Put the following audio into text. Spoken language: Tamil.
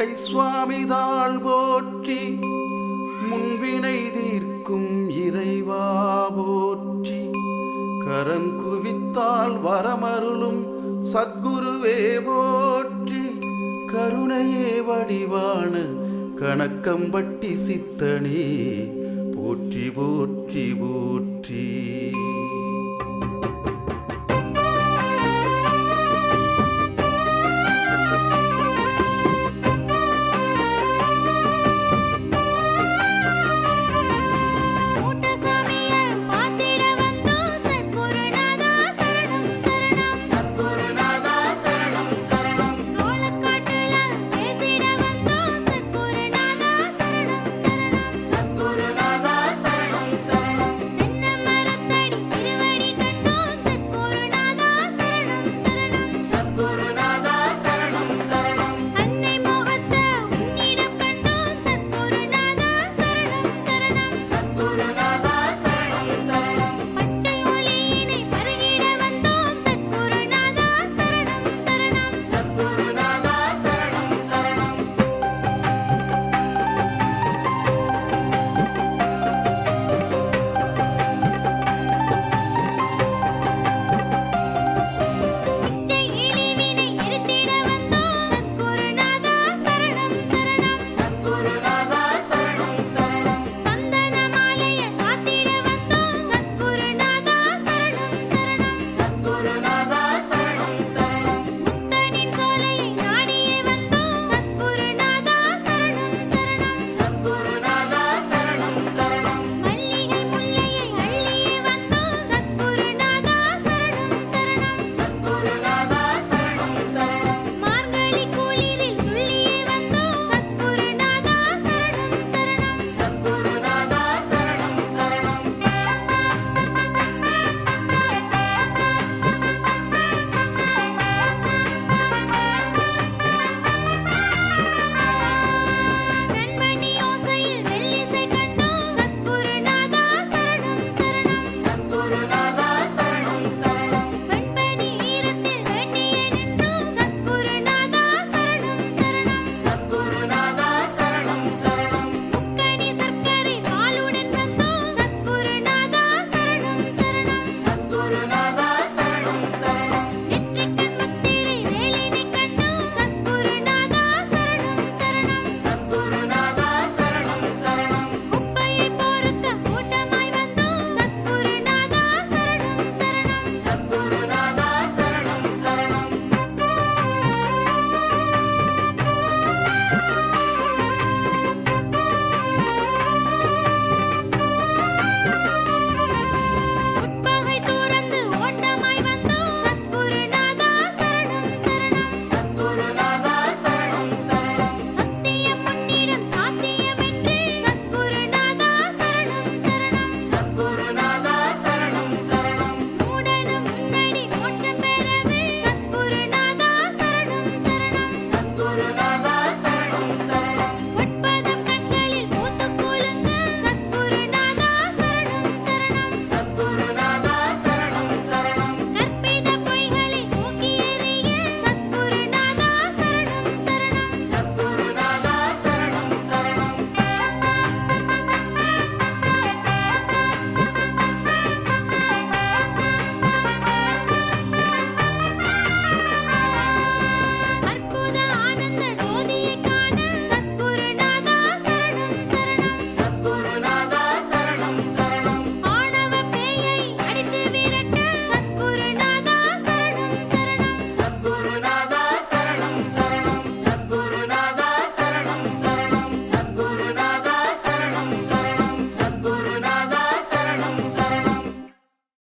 கோட்டை சுவாமிதாள் போற்றி முன்வினை தீர்க்கும் இறைவா போற்றி. கரம் குவித்தால் வரமருளும் சத்குருவே போற்றி. கருணையே வடிவான கணக்கம்பட்டி சித்தனே போற்றி போற்றி போற்றி.